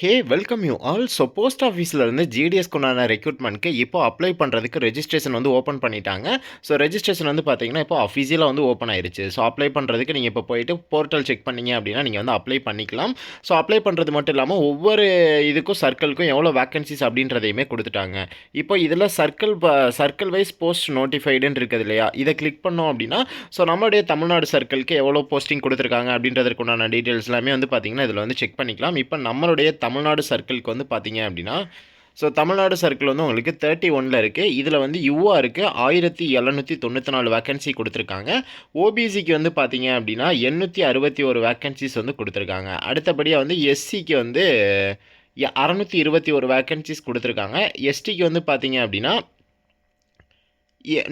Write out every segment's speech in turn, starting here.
Hey welcome you all so post ஆஃபீஸ்லேருந்து ஜிடிஎஸ்க்கு உண்டான ரெக்ரூட்மெண்ட்க்கு இப்போ அப்ளை பண்ணுறதுக்கு ரெஜிஸ்ட்ரேஷன் வந்து ஓப்பன் பண்ணிட்டாங்க. ஸோ ரெஜிஸ்ட்ரேஷன் வந்து பார்த்தீங்கன்னா இப்போ அஃபீஷியலாக வந்து ஓப்பன் ஆயிருச்சு. ஸோ அப்ளை பண்ணுறதுக்கு நீங்கள் இப்போ போயிட்டு போர்ட்டல் செக் பண்ணீங்க அப்படின்னா நீங்கள் வந்து அப்ளை பண்ணிக்கலாம். ஸோ அப்ளை பண்ணுறது மட்டும் இல்லாமல் ஒவ்வொரு இதுக்கும் சர்க்கிள்க்கும் எவ்வளோ வேக்கன்சிஸ் அப்படின்றதையுமே கொடுத்துட்டாங்க. இப்போ இதில் சர்க்கிள் சர்க்கிள் வைஸ் போஸ்ட் நோட்டிஃபைடுன்னு இருக்குது இல்லையா? இதை கிளிக் பண்ணோம் அப்படின்னா ஸோ நம்மளுடைய தமிழ்நாடு சர்க்கிள்க்கு எவ்வளோ போஸ்டிங் கொடுத்துருக்காங்க அப்படின்றதுக்கு உண்டான டீட்டெயில்ஸ் எல்லாமே வந்து பார்த்தீங்கன்னா இதில் வந்து செக் பண்ணிக்கலாம். இப்போ நம்மளுடைய தமிழ்நாடு சர்க்கிளுக்கு வந்து பார்த்தீங்க அப்படின்னா ஸோ தமிழ்நாடு சர்க்கிள் வந்து உங்களுக்கு தேர்ட்டி ஒனில் இருக்குது இதில் வந்து யூஆருக்கு இருக்குது ஆயிரத்தி எழுநூற்றி தொண்ணூற்றி நாலு வேக்கன்சி கொடுத்துருக்காங்க. ஓபிசிக்கு வந்து பார்த்தீங்க அப்படின்னா எண்ணூற்றி அறுபத்தி ஒரு வேக்கன்சிஸ் வந்து கொடுத்துருக்காங்க. அடுத்தபடியாக வந்து எஸ்சிக்கு வந்து அறநூற்றி இருபத்தி ஒரு வேக்கன்சிஸ் கொடுத்துருக்காங்க. எஸ்டிக்கு வந்து பார்த்தீங்க அப்படின்னா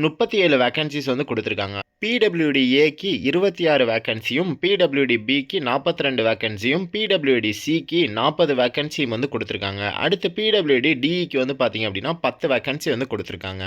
முப்பத்தி ஏழு வேக்கன்சிஸ் வந்து கொடுத்துருக்காங்க. பிடபிள்யூடி ஏக்கு இருபத்தி ஆறு வேக்கன்சியும் பிடபிள்யூடி பிக்கு நாற்பத்தி ரெண்டு வேக்கன்சியும் பிடபிள்யூடி சிக்கு நாற்பது வேக்கன்சியும் வந்து கொடுத்துருக்காங்க. அடுத்து பிடபிள்யூடி டிஇக்கு வந்து பார்த்தீங்க அப்படின்னா பத்து வேக்கன்சி வந்து கொடுத்துருக்காங்க.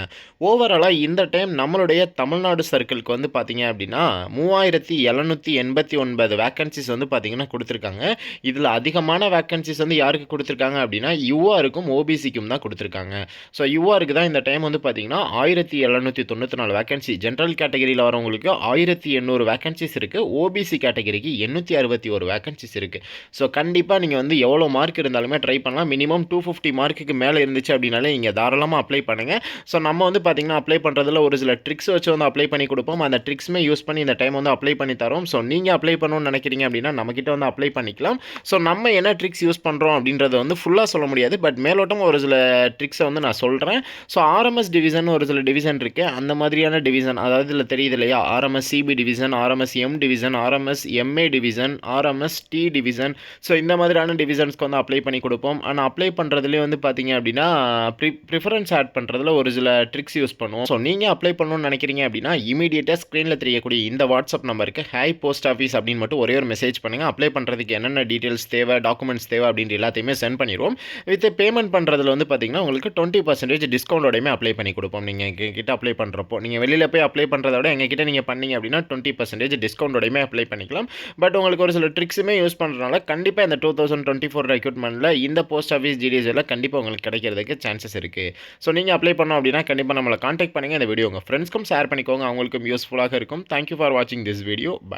ஓவராலாக இந்த டைம் நம்மளுடைய தமிழ்நாடு சர்க்கிளுக்கு வந்து பார்த்தீங்க அப்படின்னா மூவாயிரத்தி எழுநூற்றி எண்பத்தி ஒன்பது வேக்கன்சிஸ் வந்து பார்த்தீங்கன்னா கொடுத்துருக்காங்க. இதில் அதிகமான வேக்கன்சிஸ் வந்து யாருக்கு கொடுத்துருக்காங்க அப்படின்னா யுஆருக்கும் ஓபிசிக்கும் தான் கொடுத்துருக்காங்க. ஸோ யுஆருக்கு தான் இந்த டைம் வந்து பார்த்தீங்கன்னா ஆயிரத்தி எழுநூற்றி தொண்ணூற்றி நாலு வேக்கன்சி ஜென்ரல் கேட்டகரியில் வர வரவங்களுக்கு ஆயிரத்தி எண்ணூறு வேக்கன்சிஸ் இருக்குது ஓபிசி கேட்டகரிக்கு எண்ணூற்றி அறுபத்தி ஒரு வேக்கன்சிஸ் இருக்குது ஸோ கண்டிப்பாக நீங்கள் வந்து எவ்வளோ மார்க் இருந்தாலுமே ட்ரை பண்ணலாம். மினிமம் டூ ஃபிஃப்டி மார்க்குக்கு மேலே இருந்துச்சு அப்படின்னாலே நீங்கள் தாராளமாக அப்ளை பண்ணுங்கள் ஸோ நம்ம வந்து பார்த்திங்கன்னா அப்ளை பண்ணுறதுல ஒரு சில ட்ரிக்ஸ் வச்சு வந்து அப்ளை பண்ணி கொடுப்போம். அந்த ட்ரிக்ஸுமே யூஸ் பண்ணி இந்த டைம் வந்து அப்ளை பண்ணி தரோம். ஸோ நீங்கள் அப்ளை பண்ணணும்னு நினைக்கிறீங்க அப்படின்னா நம்மக்கிட்ட வந்து அப்ளை பண்ணிக்கலாம். ஸோ நம்ம என்ன ட்ரிக்ஸ் யூஸ் பண்ணுறோம் அப்படின்றத வந்து ஃபுல்லாக சொல்ல முடியாது. பட் மேலோட்டம் ஒரு சில ட்ரிக்ஸை வந்து நான் சொல்கிறேன் ஸோ ஆர்எம்எஸ் டிவிஷன் ஒரு சில டிவிஷன் இருக்குது அந்த மாதிரியான டிவிஷன் அதாவது இதில் தெரியுது இல்லையா RMS CB division RMS M division RMS MA division RMS D division so இந்த மாதிரியான டிவிஷன்ஸ்க்கு வந்து அப்ளை பண்ணி கொடுப்போம். ஆனால் அப்ளை பண்ணுறதுலேயே வந்து பார்த்தீங்க அப்படின்னா ப்ரி ப்ரிஃபரன்ஸ் ஆட் பண்ணுறதுல ஒரு சில ட்ரிக்ஸ் யூஸ் பண்ணுவோம். ஸோ நீங்கள் அப்ளை பண்ணணும்னு நினைக்கிறீங்க அப்படின்னா இமீடியட்டாக ஸ்க்ரீனில் தெரியக்கூடிய இந்த வாட்ஸ்அப் நம்பருக்கு ஹை போஸ்ட் ஆஃபீஸ் அப்படின்னு மட்டும் ஒரே ஒரு மெசேஜ் பண்ணுங்கள் அப்ளை பண்ணுறதுக்கு என்னென்ன டீட்டெயில்ஸ் தேவை டாக்குமெண்ட்ஸ் தேவை அப்படின்ற எல்லாத்தையுமே சென்ட் பண்ணிடுவோம் வித் பேமெண்ட் பண்ணுறதுல வந்து பார்த்தீங்கன்னா உங்களுக்கு டுவெண்ட்டி பர்சன்டேஜ் டிஸ்கவுண்டோடையுமே அப்ளை பண்ணி கொடுப்போம். நீங்கள் கிட்ட அப்ளை பண்ணுறப்போ நீங்கள் வெளியில் போய் அப்ளை பண்ணுறத விட எங்கள் கிட்டே நீங்கள் பண்ணீங்க அப்படின்னா டுவெண்ட்டி பர்சன்டேஜ் டிஸ்கவுண்டோடையுமே அப்ளை பண்ணிக்கலாம். பட் உங்களுக்கு ஒரு சில ட்ரிக்ஸுமே யூஸ் பண்ணுறதுனால கண்டிப்பாக இந்த டூ தௌசண்ட் டுவெண்ட்டி ஃபோர் ரெக்யூட்மெண்ட்டில் இந்த போஸ்ட் ஆஃபீஸ் ஜிடிஎஸ்ல கண்டிப்பாக உங்களுக்கு கிடைக்கிறதுக்கு சான்சஸ் இருக்குது ஸோ நீங்கள் அப்ளை பண்ணோம் அப்படின்னா கண்டிப்பாக நம்மளை காண்டாக்ட் பண்ணுங்கள் இந்த வீடியோ உங்கள் ஃப்ரெண்ட்ஸ்க்கும் ஷேர் பண்ணிக்கோங்க. அவங்களுக்கும் யூஸ்ஃபுல்லாக இருக்கும். தேங்க்யூ ஃபார் வாட்சிங் திஸ் வீடியோ பாய்